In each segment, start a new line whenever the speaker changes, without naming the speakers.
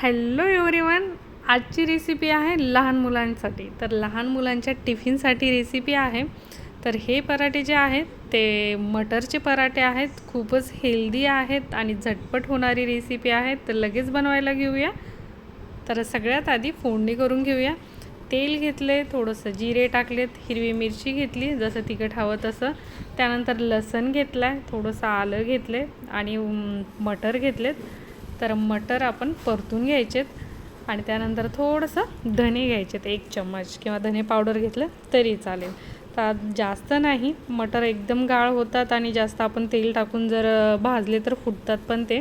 Hello everyone आजची recipe आहे लहान मुलांसाठी. तर लहान मुलांच्या टिफिनसाठी रेसिपी आहे. तर हे पराठे जे आहेत ते मटरचे पराठे आहेत. खूपच हेल्दी आहेत आणि झटपट होणारी रेसिपी आहे. तर लगेच बनवायला घेऊया. तर सगळ्यात आधी फोडणी करून घेऊया. तेल घेतले थोडंसं जिरे टाकलेत हिरवी मिरची घेतली जसं तिखट हवं तसं. त्यानंतर लसण घेतलं आहे थोडंसं आलं घेतले आणि मटर घेतलेत. तर मटर आपण परतून घ्यायचेत आणि त्यानंतर थोडंसं धने घ्यायचेत एक चम्मच किंवा धने पावडर घेतलं तरी चालेल. तर जास्त नाही मटर एकदम गाळ होतात आणि जास्त आपण तेल टाकून जर भाजले तर फुटतात पण ते.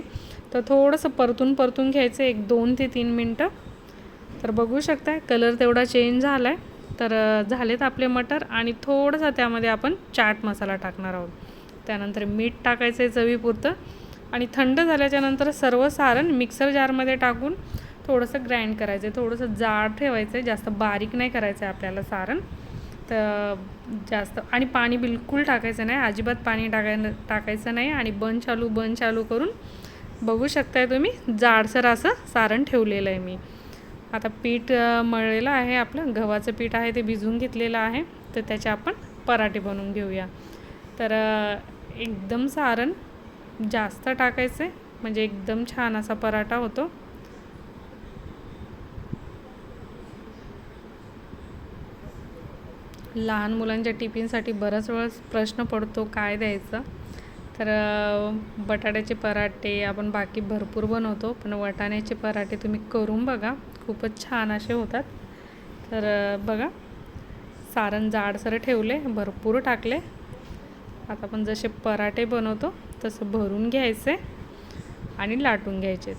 तर थोडंसं परतून परतून घ्यायचं एक दोन ते तीन मिनटं. तर बघू शकताय कलर तेवढा चेंज झाला आहे तर झालेत आपले मटर आणि थोडंसं त्यामध्ये आपण चाट मसाला टाकणार आहोत. त्यानंतर मीठ टाकायचं आहे चवीपुरतं. आणि थंड झाल्याच्यानंतर सर्व सारण मिक्सर जारमध्ये टाकून थोडंसं ग्राइंड करायचं. आहे थोडंसं जाड ठेवायचं आहे जास्त बारीक नाही करायचं आहे आपल्याला सारण. तर जास्त आणि पाणी बिलकुल टाकायचं नाही. अजिबात पाणी टाकाय टाकायचं नाही आणि बंद चालू बंद चालू करून बघू शकताय तुम्ही जाडसर असं सारण ठेवलेलं आहे मी. आता पीठ मळलेलं आहे आपलं. गव्हाचं पीठ आहे ते भिजवून घेतलेलं आहे. तर त्याचे आपण पराठे बनवून घेऊया. तर एकदम सारण जास्त टाकायचे. म्हणजे एकदम छान असा पराठा होतो. लहान मुलांच्या टिफिनसाठी बराच वेळ प्रश्न पडतो काय द्यायचं? तर बटाट्याचे पराठे आपण बाकी भरपूर बनवतो पण वाटाण्याचे पराठे तुम्ही करून बघा. खूपच छान असे होतात. तर बघा. सारण जाडसर ठेवले भरपूर टाकले. आता आपण जसे पराठे बनवतो तसं भरून घ्यायचे आणि लाटून घ्यायचे.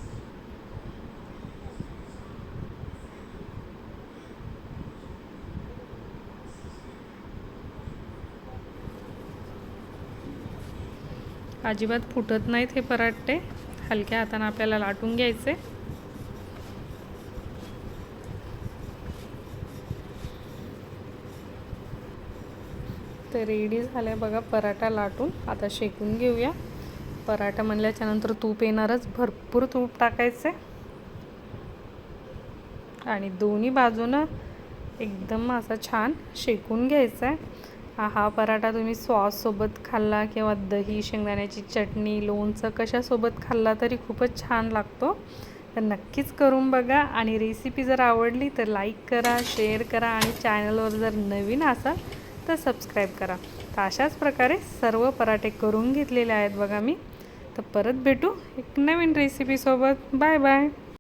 अजिबात फुटत नाहीत हे पराठे. हलक्या हाताने आपल्याला लाटून घ्यायचे. तर रेडी झालं आहे बघा पराठा लाटून. आता शेकून घेऊया. पराठा म्हणल्याच्यानंतर तूप येणारच. भरपूर तूप टाकायचे आणि दोन्ही बाजूनं एकदम असा छान शेकून घ्यायचा आहे हा हा पराठा तुम्ही सॉससोबत खाल्ला किंवा दही शेंगदाण्याची चटणी लोणचं कशासोबत खाल्ला तरी खूपच छान लागतो. तर नक्कीच करून बघा. आणि रेसिपी जर आवडली तर लाईक करा शेअर करा आणि चॅनलवर जर नवीन असाल तर सबस्क्राईब करा. तर अशाच प्रकारे सर्व पराठे करून घेतलेले आहेत बघा मी. तर परत भेटू एक नवीन रेसिपीसोबत बाय बाय